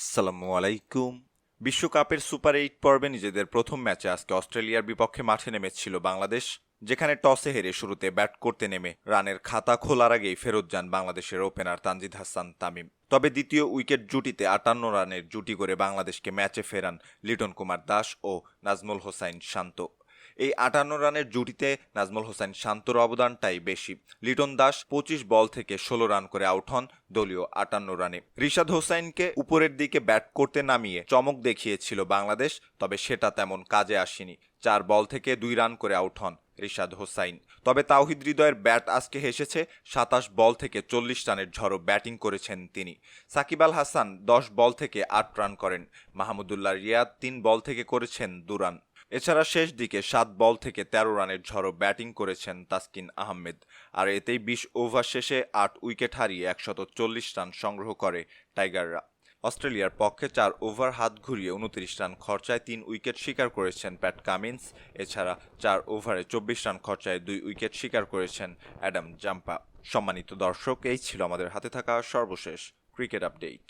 আসসালামু আলাইকুম। বিশ্বকাপের সুপার এইট পর্বে নিজেদের প্রথম ম্যাচে আজকে অস্ট্রেলিয়ার বিপক্ষে মাঠে নেমেছিল বাংলাদেশ, যেখানে টসে হেরে শুরুতে ব্যাট করতে নেমে রানের খাতা খোলার আগেই ফেরত যান বাংলাদেশের ওপেনার তানজিদ হাসান তামিম। তবে দ্বিতীয় উইকেট জুটিতে আটান্ন রানের জুটি করে বাংলাদেশকে ম্যাচে ফেরান লিটন কুমার দাস ও নাজমুল হোসাইন শান্ত। এই আটান্ন রানের জুটিতে নাজমুল হোসেন শান্তর অবদানটাই বেশি। লিটন দাস পঁচিশ বল থেকে ষোলো রান করে আউট হন দলীয় আটান্ন রানে। রিশাদ হোসাইনকে উপরের দিকে ব্যাট করতে নামিয়ে চমক দেখিয়েছিল বাংলাদেশ, তবে সেটা তেমন কাজে আসেনি। চার বল থেকে দুই রান করে আউট হন রিশাদ হোসাইন। তবে তাওহিদ হৃদয়ের ব্যাট আজকে হেসেছে, সাতাশ বল থেকে চল্লিশ রানের ঝড়ো ব্যাটিং করেছেন তিনি। সাকিব আল হাসান দশ বল থেকে আট রান করেন। মাহমুদুল্লাহ রিয়াদ তিন বল থেকে করেছেন দু রান। এছাড়া শেষ দিকে সাত বল থেকে তেরো রানের ঝড়ো ব্যাটিং করেছেন তাসকিন আহমেদ। আর এতেই বিশ ওভার শেষে আট উইকেট হারিয়ে একশত চল্লিশ রান সংগ্রহ করে টাইগাররা। অস্ট্রেলিয়ার পক্ষে চার ওভার হাত ঘুরিয়ে উনত্রিশ রান খরচায় তিন উইকেট শিকার করেছেন প্যাট কামিন্স। এছাড়া চার ওভারে চব্বিশ রান খরচায় দুই উইকেট শিকার করেছেন অ্যাডাম জাম্পা। সম্মানিত দর্শক, এই ছিল আমাদের হাতে থাকা সর্বশেষ ক্রিকেট আপডেট।